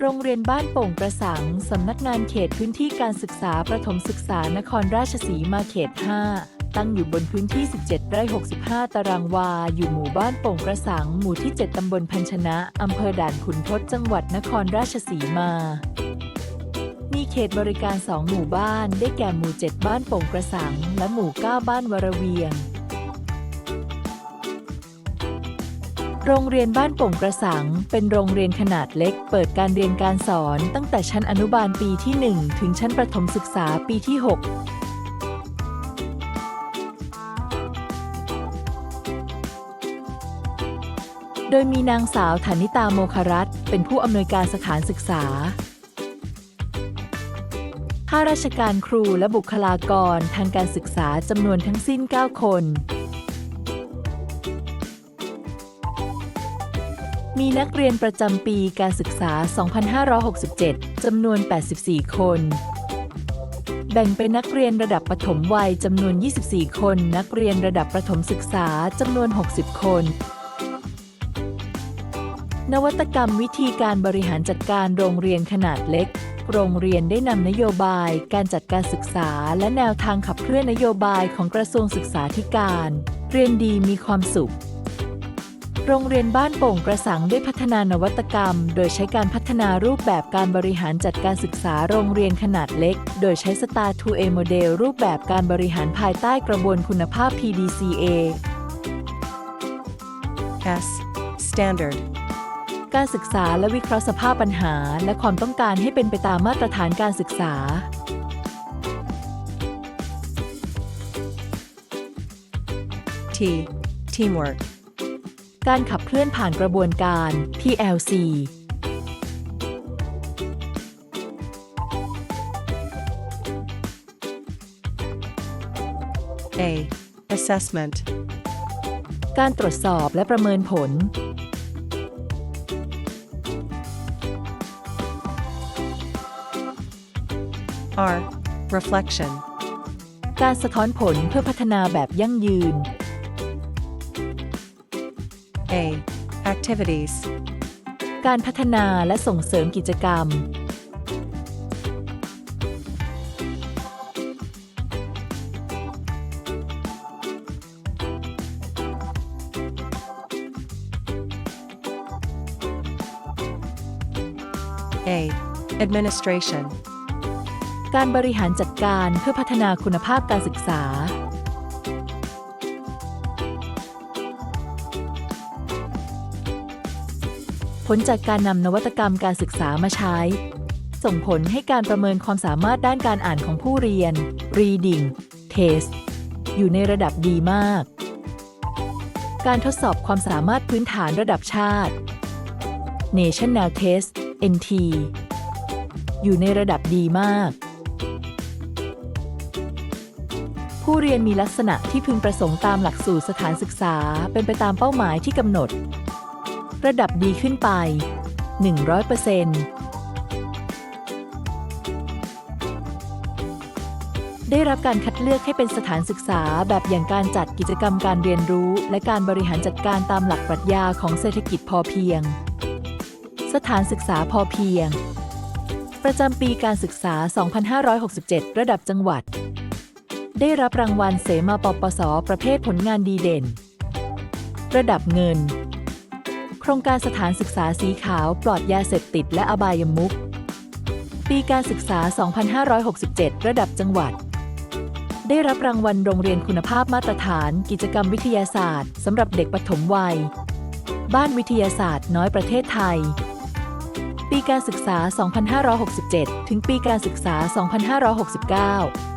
โรงเรียนบ้านโป่งกระสัง สำนักงานเขตพื้นที่การศึกษาประถมศึกษานครราชสีมาเขต 5ตั้งอยู่บนพื้นที่ 17 ไร่ 65 ตารางวา อยู่หมู่บ้านโป่งกระสัง หมู่ที่ 7 ตำบลพันชนะ อำเภอด่านขุนทด จังหวัดนครราชสีมา มีเขตบริการ 2 หมู่บ้าน ได้แก่หมู่ 7 บ้านโป่งกระสัง และหมู่ 9 บ้านวรเวียง โรงเรียนบ้านโป่งกระสัง เป็นโรงเรียนขนาดเล็ก เปิดการเรียนการสอนตั้งแต่ชั้นอนุบาลปีที่ 1 ถึงชั้นประถมศึกษาปีที่ 6โดยมีนางสาวฐานิตาโมครัตน์เป็นผู้อำนวยการสถานศึกษา ข้าราชการครูและบุคลากรทางการศึกษาจำนวนทั้งสิ้น 9 คน มีนักเรียนประจำปีการศึกษา 2567 จำนวน 84 คน แบ่งเป็นนักเรียนระดับประถมวัยจำนวน 24 คน นักเรียนระดับประถมศึกษาจำนวน 60 คน นวัตกรรมวิธีการบริหารจัดการโรงเรียนขนาดเล็ก โรงเรียนได้นำนโยบาย การจัดการศึกษา และแนวทางขับเคลื่อนนโยบายของกระทรวงศึกษาธิการ เรียนดีมีความสุข โรงเรียนบ้านโป่งกระสังได้พัฒนานวัตกรรม โดยใช้การพัฒนารูปแบบการบริหารจัดการศึกษาโรงเรียนขนาดเล็ก โดยใช้ Star 2A โมเดลรูปแบบการบริหารภายใต้กระบวนคุณภาพ PDCA S. Standard. การศึกษาและวิเคราะห์สภาพปัญหา และความต้องการให้เป็นไปตามมาตรฐานการศึกษา T. Teamwork. การขับเคลื่อนผ่านกระบวนการ PLC A. Assessment. การตรวจสอบและประเมินผล R. Reflection. การสะท้อนผลเพื่อพัฒนาแบบยั่งยืน A. Activities. การพัฒนาและส่งเสริมกิจกรรม A. Administration. การบริหารจัดการเพื่อพัฒนาคุณภาพการศึกษา ผลจากการนำนวัตกรรมการศึกษามาใช้ ส่งผลให้การประเมินความสามารถด้านการอ่านของผู้เรียน reading test อยู่ในระดับดีมาก การทดสอบความสามารถพื้นฐานระดับชาติ National Test NT อยู่ในระดับดีมาก ผู้เรียนมีลักษณะที่พึงประสงค์ตามหลักสูตรสถานศึกษาเป็นไปตามเป้าหมายที่กำหนด ระดับดีขึ้นไป 100%ได้รับการคัดเลือกให้เป็นสถานศึกษาแบบอย่างการจัดกิจกรรมการเรียนรู้ และการบริหารจัดการตามหลักปรัชญาของเศรษฐกิจพอเพียง สถานศึกษาพอเพียง ประจำปีการศึกษา 2567 ระดับจังหวัด ได้รับรางวัลเสมาปปส ประเภทผลงานดีเด่น ระดับเงิน ครงการสถานศึกษาสีขาวปลอดยาเสพติดและอบายมุขปีการศึกษา 2567 ระดับจังหวัด ได้รับรางวัลโรงเรียนคุณภาพมาตรฐาน กิจกรรมวิทยาศาสตร์สำหรับเด็กปฐมวัย บ้านวิทยาศาสตร์น้อยประเทศไทย ปีการศึกษา 2567 ถึงปีการศึกษา 2569